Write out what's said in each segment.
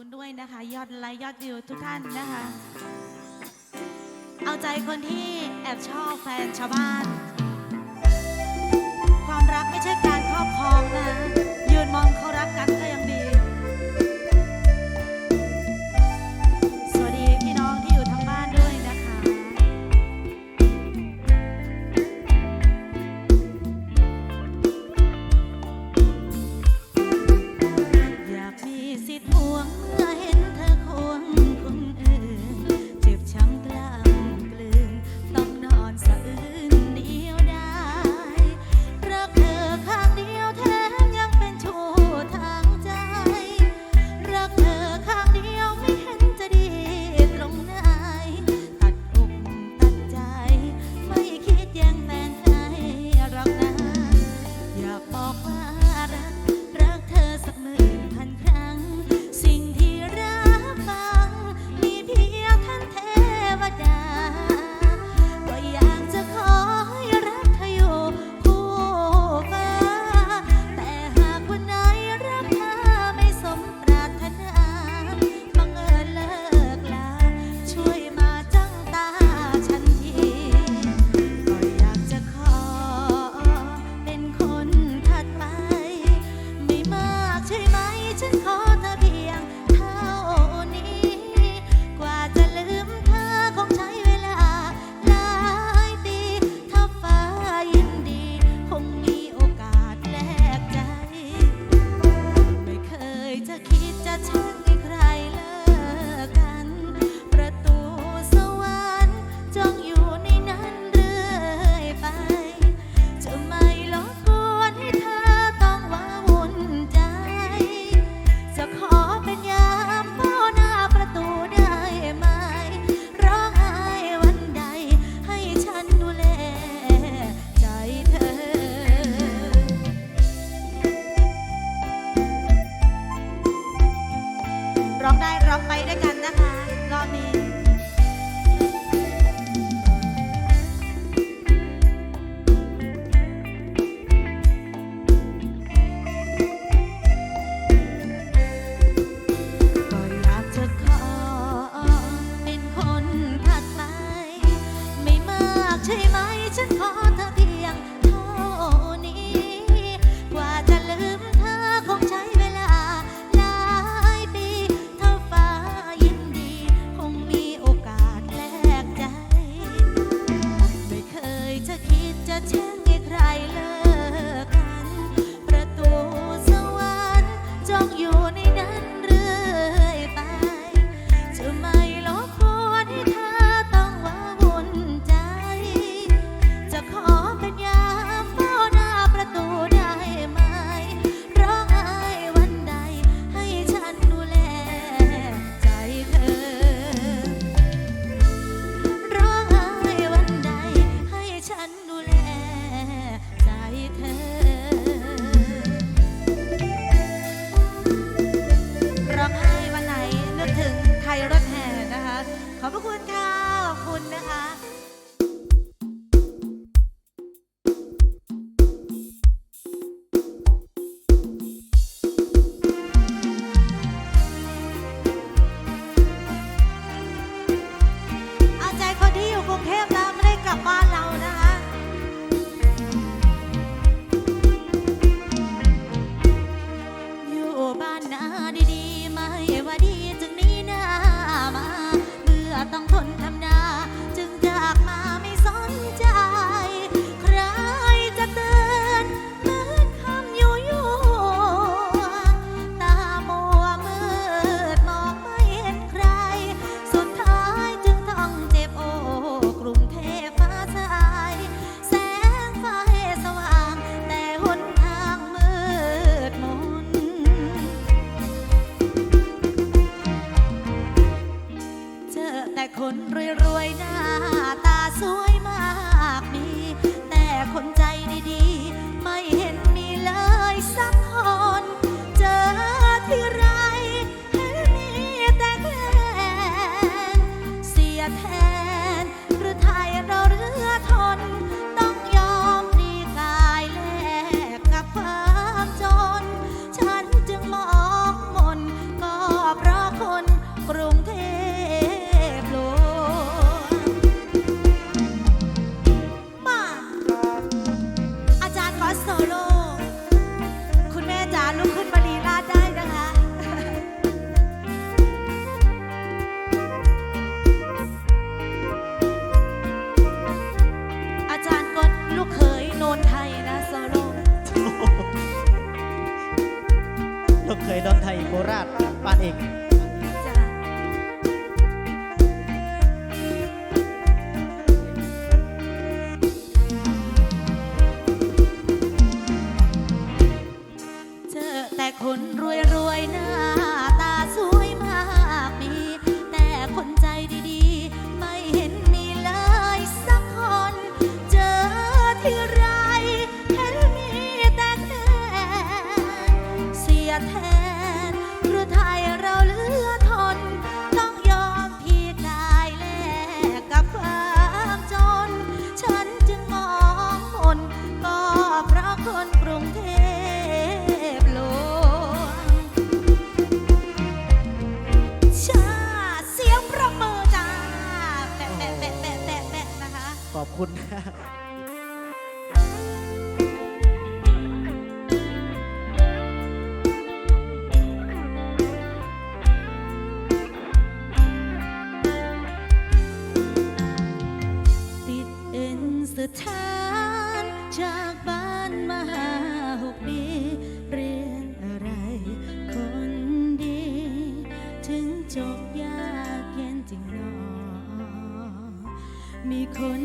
คุณด้วยนะคะ ยอดไลค์ยอดวิวทุกท่านนะคะ เอาใจคนที่แอบชอบแฟนชาวบ้าน ความรักไม่ใช่การครอบครองนะยืนมองเขารักกันก็ยัง I suck. ถานจากบ้านมาหาหกปีเรียนอะไรคนดี ถึงจบยากเย็นจริงหนอมีคน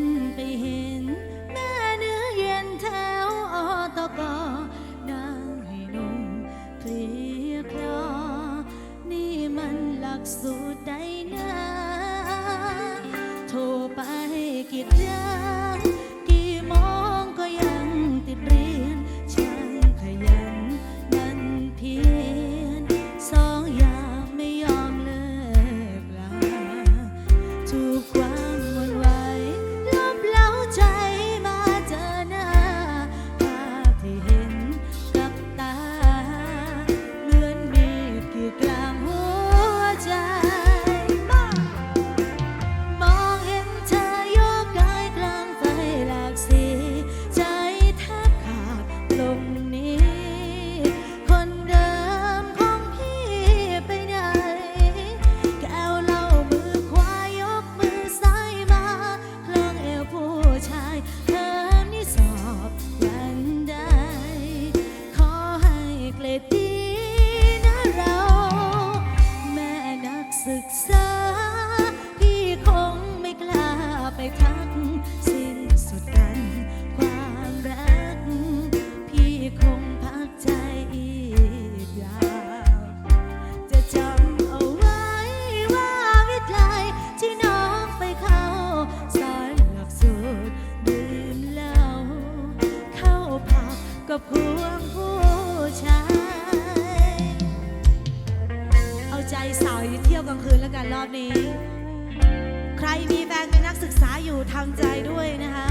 ก็พวงผู้ชาย เอาใจสาวที่เที่ยวกลางคืนแล้วกันรอบนี้ ใครมีแฟนเป็นนักศึกษาอยู่ทำใจด้วยนะคะ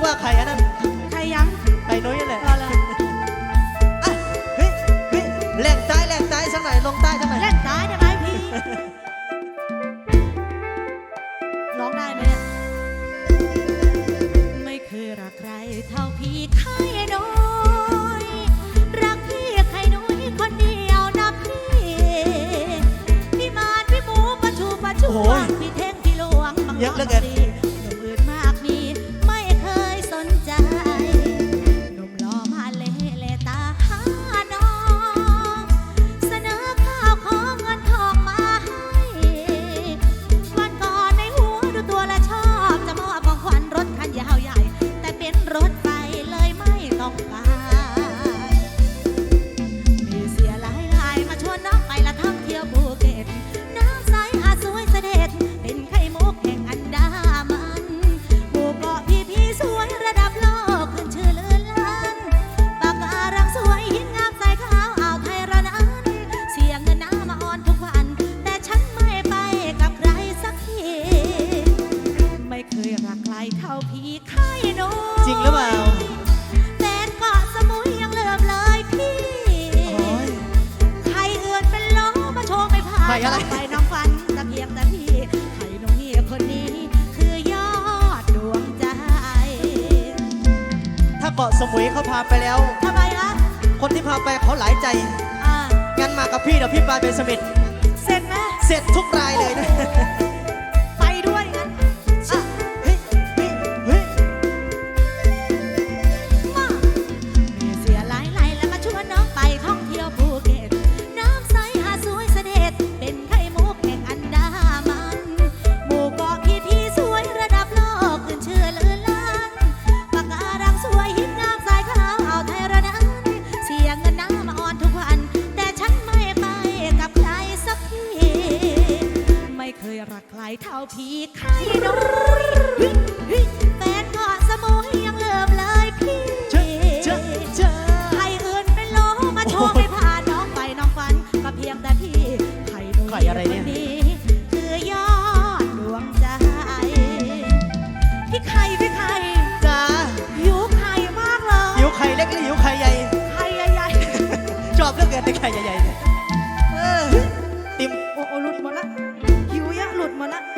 นึกว่าใครอันนั้นใครยังไก่นุ้ยนั่นแหละ เ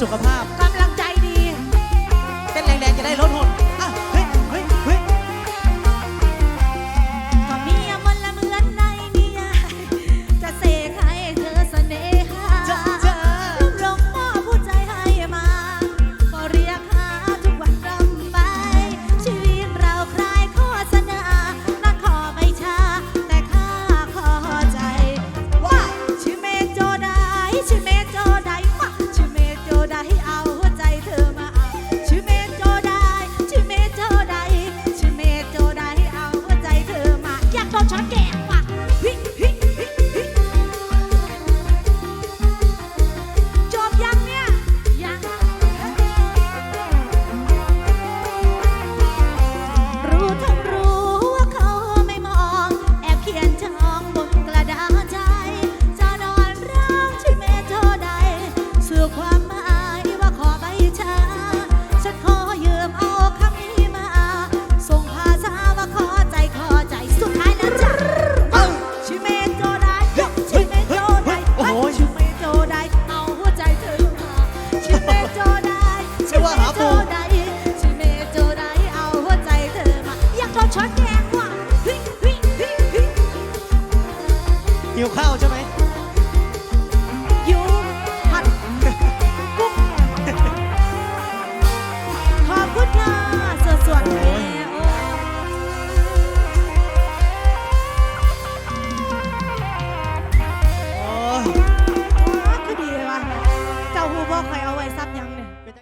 สุขภาพ